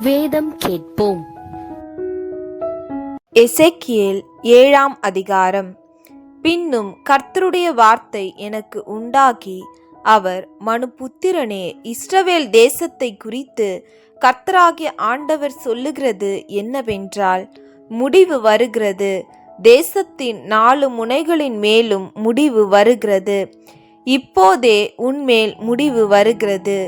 வேதம் கேட்போம். எசேக்கியேல் ஏழாம் அதிகாரம். பின்னும் கர்த்தருடைய வார்த்தை எனக்கு உண்டாகி அவர் மனுபுத்திரனே இஸ்ரவேல் தேசத்தை குறித்து கர்த்தராகிய ஆண்டவர் சொல்லுகிறது என்னவென்றால் முடிவு வருகிறது. தேசத்தின் நாலு முனைகளின் மேலும் முடிவு வருகிறது. இப்போதே உன்மேல் முடிவு வருகிறது.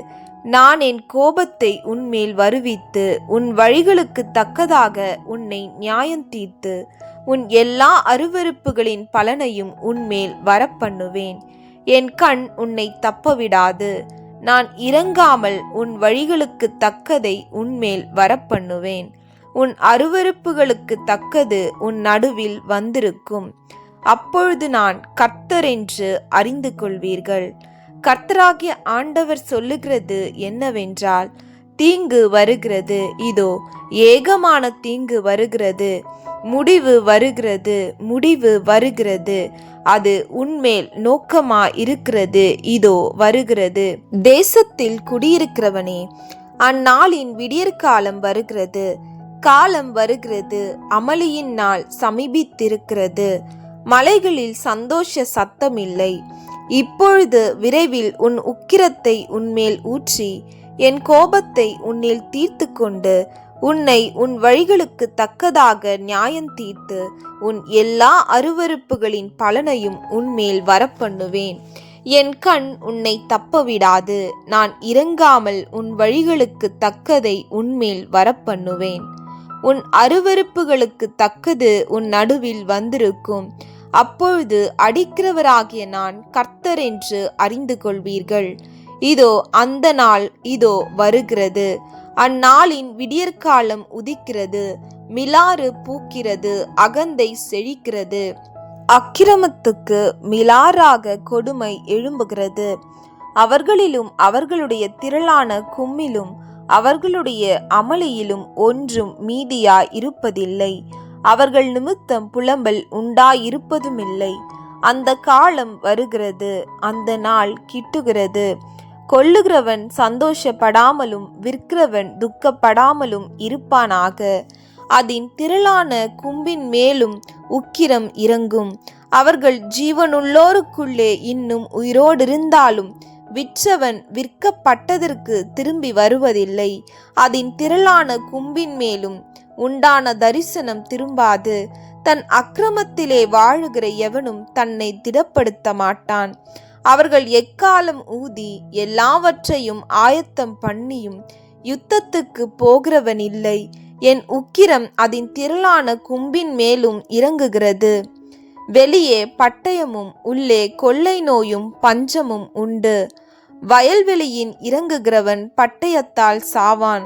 நான் என் கோபத்தை உன்மேல் வருவித்து உன் வழிகளுக்கு தக்கதாக உன்னை நியாயம் தீர்த்து உன் எல்லா அருவருப்புகளின் பலனையும் உன்மேல் வரப்பண்ணுவேன். என் கண் உன்னை தப்பவிடாது. நான் இறங்காமல் உன் வழிகளுக்கு தக்கதை உன்மேல் வரப்பண்ணுவேன். உன் அருவருப்புகளுக்கு தக்கது உன் நடுவில் வந்திருக்கும். அப்பொழுது நான் கர்த்தர் என்று அறிந்து கொள்வீர்கள். கர்த்தராகிய ஆண்டவர் சொல்லுகிறது என்னவென்றால் தீங்கு வருகிறது. இதோ ஏகமான தீங்கு வருகிறது. முடிவு வருகிறது. முடிவு வருகிறது. அது உன்மேல் நோக்கமா இருக்கிறது இதோ வருகிறது. தேசத்தில் குடியிருக்கிறவனே அந்நாளின் விடியற்காலம் வருகிறது. காலம் வருகிறது. அமளியின் நாள் சமீபித்திருக்கிறது. மலைகளில் சந்தோஷ சத்தமில்லை. இப்பொழுது விரைவில் உன் உக்கிரத்தை உன்மேல் ஊற்றி என் கோபத்தை உன்னில் தீர்த்து கொண்டு உன்னை உன் வழிகளுக்கு தக்கதாக நியாயம் தீர்த்து உன் எல்லா அருவருப்புகளின் பலனையும் உன்மேல் வரப்பண்ணுவேன். என் கண் உன்னை தப்பவிடாது நான் இறங்காமல் உன் வழிகளுக்கு தக்கதை உன்மேல் வரப்பண்ணுவேன். உன் அருவருப்புகளுக்கு தக்கது உன் நடுவில் வந்திருக்கும். அப்பொழுது அடிக்கிறவராகிய நான் கர்த்தர் என்று அறிந்து கொள்வீர்கள். இதோ அந்த நாள் இதோ வருகிறது. அந்நாளின் விடியற்காலம் உதிக்கிறது. மிலாறு பூக்கிறது. அகந்தை செழிக்கிறது. அக்கிரமத்துக்கு மிலாறாக கொடுமை எழும்புகிறது. அவர்களிலும் அவர்களுடைய திரளான கும்மிலும் அவர்களுடைய அமளியிலும் ஒன்றும் மீதியாய் இருப்பதில்லை அவர்கள் நிமித்தம் புலம்பல் உண்டாயிருப்பதுமில்லை. அந்த காலம் வருகிறது அந்த நாள் கிட்டுகிறது. கொள்ளுகிறவன் சந்தோஷப்படாமலும் விற்கிறவன் துக்கப்படாமலும் இருப்பானாக. அதன் திரளான கும்பின் மேலும் உக்கிரம் இறங்கும். அவர்கள் ஜீவனுள்ளோருக்குள்ளே இன்னும் உயிரோடிருந்தாலும் விற்றவன் விற்கப்பட்டதற்கு திரும்பி வருவதில்லை. அதன் திரளான கும்பின் மேலும் உண்டான தரிசனம் திரும்பாது. தன் அக்கிரமத்திலே வாழுகிற எவனும் தன்னை திடப்படுத்த மாட்டான். அவர்கள் எக்காலம் ஊதி எல்லாவற்றையும் ஆயத்தம் பண்ணியும் யுத்தத்துக்கு போகிறவன் இல்லை. என் உக்கிரம் அதன் திரளான கும்பின் மேலும் இறங்குகிறது. வெளியே பட்டயமும் உள்ளே கொள்ளை நோயும் பஞ்சமும் உண்டு. வயல்வெளியின் இறங்குகிறவன் பட்டயத்தால் சாவான்.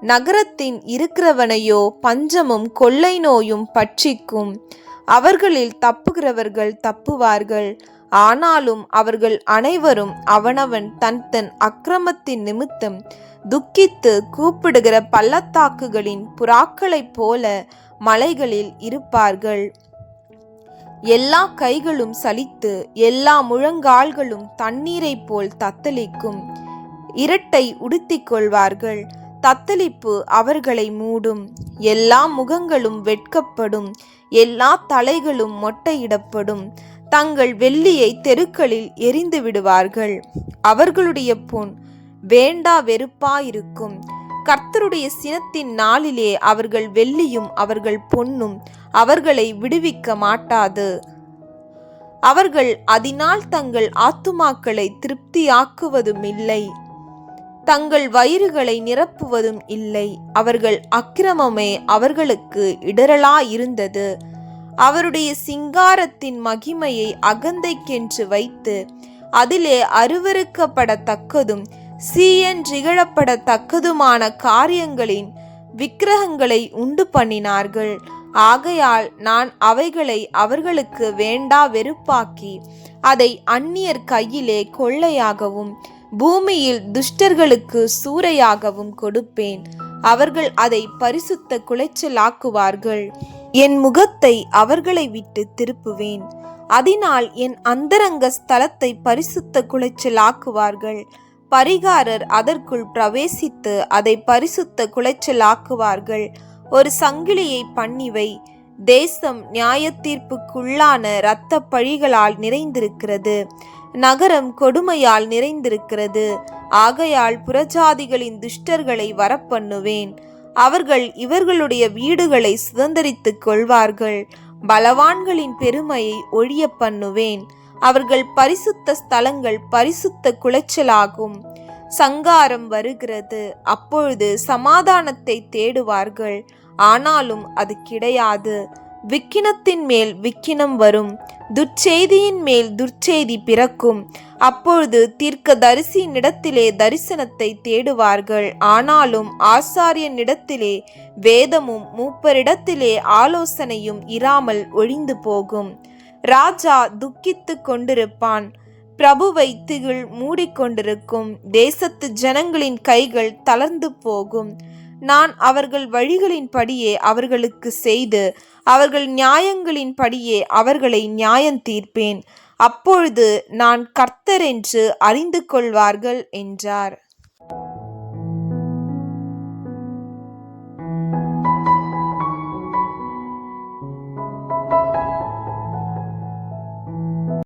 நகரத்தின் இருக்கிறவனையோ பஞ்சமும் கொள்ளை நோயும் பட்சிக்கும். அவர்களில் தப்புகிறவர்கள் தப்புவார்கள். ஆனாலும் அவர்கள் அனைவரும் அவனவன் தன் தன் அக்கிரமத்தின் நிமித்தம் துக்கித்து கூப்பிடுகிற பள்ளத்தாக்குகளின் புறாக்களைப் போல மலைகளில் இருப்பார்கள். எல்லா கைகளும் சலித்து எல்லா முழங்கால்களும் தண்ணீரைப் போல் தத்தளிக்கும் இரட்டை உடுத்திக் கொள்வார்கள். தத்தளிப்பு அவர்களை மூடும். எல்லா முகங்களும் வெட்கப்படும். எல்லா தலைகளும் மொட்டையிடப்படும். தங்கள் வெள்ளியை தெருக்களில் எரிந்து விடுவார்கள். அவர்களுடைய பொன் வேண்டா வெறுப்பாயிருக்கும். கர்த்தருடைய சினத்தின் நாளிலே அவர்கள் வெள்ளியும் அவர்கள் பொன்னும் அவர்களை விடுவிக்க மாட்டாது. அவர்கள் அதனால் தங்கள் ஆத்துமாக்களை திருப்தியாக்குவதும் இல்லை தங்கள் வயிறுகளை நிரப்புவதும் இல்லை. அவர்கள் அக்கிரமமே அவர்களுக்கு இடரலாயிருந்தது அவருடைய சிங்காரத்தின் மகிமையை அகந்தைக்கென்று வைத்து அதிலே அருவருக்கப்படத்தக்கதும் சீயன்றிகழப்படத்தக்கதுமான காரியங்களின் விக்கிரகங்களை உண்டு பண்ணினார்கள். ஆகையால் நான் அவைகளை அவர்களுக்கு வேண்டா வெறுப்பாக்கி அதை அந்நியர் கையிலே கொள்ளையாகவும் பூமியில் துஷ்டர்களுக்கு சூறையாகவும் கொடுப்பேன். அவர்கள் அதை பரிசுத்த குலைச்சலாக்குவார்கள். என் முகத்தை அவர்களை விட்டு திருப்புவேன். அதனால் என் அந்தரங்க ஸ்தலத்தை பரிசுத்த குலைச்சலாக்குவார்கள். பரிகாரர் அதற்குள் பிரவேசித்து அதை பரிசுத்த குலைச்சலாக்குவார்கள் ஒரு சங்கிலியை பண்ணிவை. தேசம் நியாயத்தீர்ப்புக்குள்ளான இரத்த பழிகளால் நிறைந்திருக்கிறது. நகரம் கொடுமையால் நிறைந்திருக்கிறது. ஆகையால் புறஜாதிகளின் துஷ்டர்களை வரப்பண்ணுவேன். அவர்கள் இவர்களுடைய வீடுகளை சுதந்திரித்துக் கொள்வார்கள். பலவான்களின் பெருமையை ஒழிய பண்ணுவேன் அவர்கள் பரிசுத்த ஸ்தலங்கள் பரிசுத்த குலைச்சலாகும். சங்காரம் வருகிறது. அப்பொழுது சமாதானத்தை தேடுவார்கள். ஆனாலும் அது கிடையாது. விக்கினத்தின் மேல் விக்கினம் வரும். துர்ச்செய்தியின் மேல் துர்ச்செய்தி பிறக்கும். அப்பொழுது தீர்க்க தரிசியினிடத்திலே தரிசனத்தை தேடுவார்கள். ஆனாலும் ஆசாரியனிடத்திலே வேதமும் மூப்பரிடத்திலே ஆலோசனையும் இராமல் ஒழிந்து போகும். ராஜா துக்கித்து கொண்டிருப்பான். பிரபுவை திகில் மூடிக்கொண்டிருக்கும் தேசத்து ஜனங்களின் கைகள் தளர்ந்து போகும். நான் அவர்கள் வழிகளின்படியே அவர்களுக்கு செய்து அவர்கள் நியாயங்களின்படியே அவர்களை நியாயம் தீர்ப்பேன். அப்பொழுது நான் கர்த்தர் என்று அறிந்து கொள்வார்கள் என்றார்.